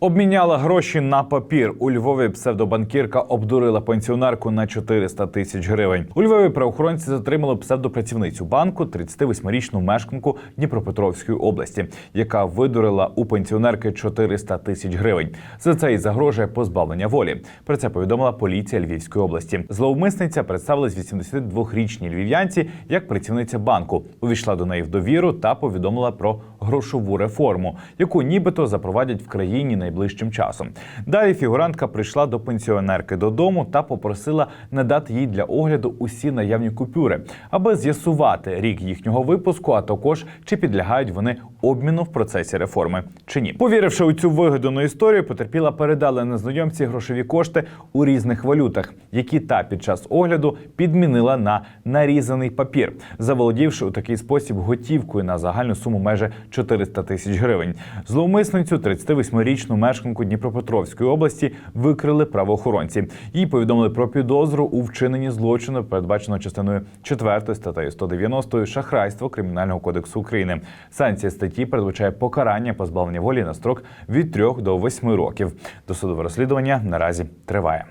Обміняла гроші на папір. У Львові псевдобанкірка обдурила пенсіонерку на 400 тисяч гривень. У Львові правоохоронці затримали псевдопрацівницю банку, 38-річну мешканку Дніпропетровської області, яка видурила у пенсіонерки 400 тисяч гривень. За це й загрожує позбавлення волі. Про це повідомила поліція Львівської області. Зловмисниця представилась 82-річній львів'янці як працівниця банку. Увійшла до неї в довіру та повідомила про грошову реформу, яку нібито запровадять в країні найближчим часом. Далі фігурантка прийшла до пенсіонерки додому та попросила надати їй для огляду усі наявні купюри, аби з'ясувати рік їхнього випуску, а також чи підлягають вони обміну в процесі реформи чи ні. Повіривши у цю вигадану історію, потерпіла передала незнайомці грошові кошти у різних валютах, які та під час огляду підмінила на нарізаний папір, заволодівши у такий спосіб готівкою на загальну суму майже 400 тисяч гривень. Зловмисницю 38-річну мешканку Дніпропетровської області викрили правоохоронці. Їй повідомили про підозру у вчиненні злочину, передбаченого частиною 4 статтею 190 шахрайство Кримінального кодексу України. Санкція статті передбачає покарання позбавлення волі на строк від 3 до 8 років. Досудове розслідування наразі триває.